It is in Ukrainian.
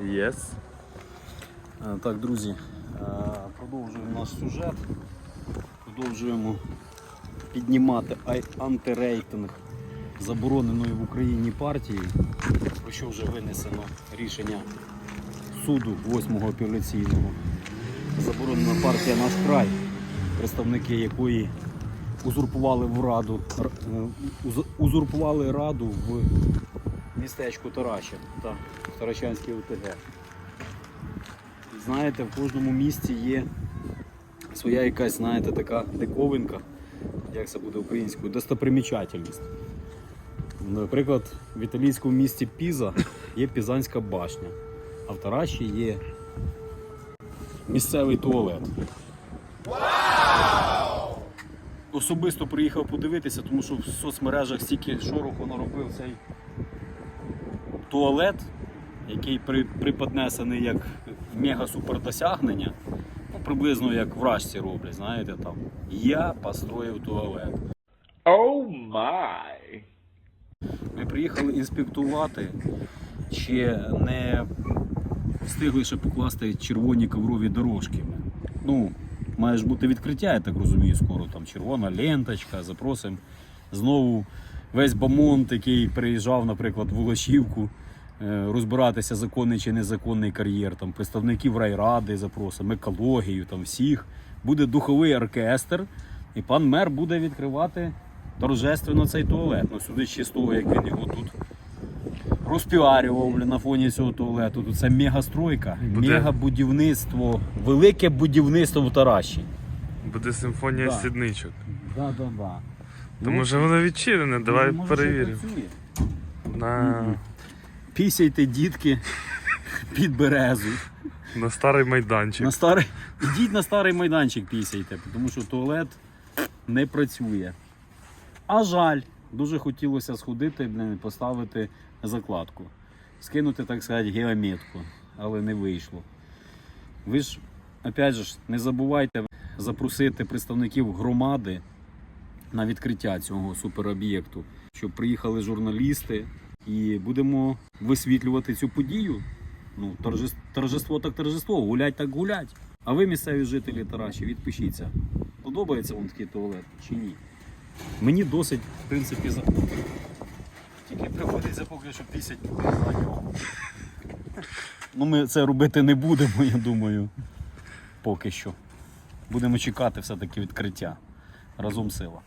Yes. Е, Так, друзі, е, продовжуємо наш сюжет. Продовжуємо піднімати антирейтинг забороненої в Україні партії, про що вже винесено рішення суду 8-го апеляційного. Заборонена партія наш край, представники якої узурпували в раду, е, уз- узурпували раду в містечку Тараща та в ОТГ. Знаєте, в кожному місті є своя якась, знаєте, така диковинка, як це буде українською, достопримічательність. Наприклад, в італійському місті Піза є Пізанська башня, а в Тараші є місцевий туалет. Особисто приїхав подивитися, тому що в соцмережах стільки шороху наробив цей туалет, який при, приподнесений як мега-супер досягнення, ну, приблизно як вражці роблять, знаєте там. Я построїв туалет. Oh my. Ми приїхали інспектувати, чи не встигли ще покласти червоні коврові дорожки. Ну, має ж бути відкриття, я так розумію, скоро там червона ленточка, запросимо знову весь бамонт, який приїжджав, наприклад, в Волошівку, розбиратися, законний чи незаконний кар'єр, там представників райради запросимо, екологію, там всіх. Буде духовий оркестр, і пан мер буде відкривати торжественно цей туалет. Ну, судячи з того, як він його тут розпіарював на фоні цього туалету. Тут це мегастройка, мегабудівництво, велике будівництво в Тараші. Буде симфонія Да. сідничок. Да, да, да. То може воно відчинене, давай може, ще перевіримо. На, Пісяйте, дітки, під березу. на старий майданчик. На старий... Ідіть на старий майданчик пісяйте, тому що туалет не працює. А жаль, дуже хотілося сходити, блін, поставити закладку. Скинути, так сказати, геометку, але не вийшло. Ви ж, опять же, не забувайте запросити представників громади на відкриття цього супероб'єкту, щоб приїхали журналісти і будемо висвітлювати цю подію. Ну, торжес- торжество так торжество, гулять так гулять. А ви, місцеві жителі Тараші, відпишіться. Подобається вам такий туалет чи ні? Мені досить, в принципі, за. Тільки приходиться поки що пісять на нього. Ну, ми це робити не будемо, я думаю. Поки що. Будемо чекати все-таки відкриття. Разом сила.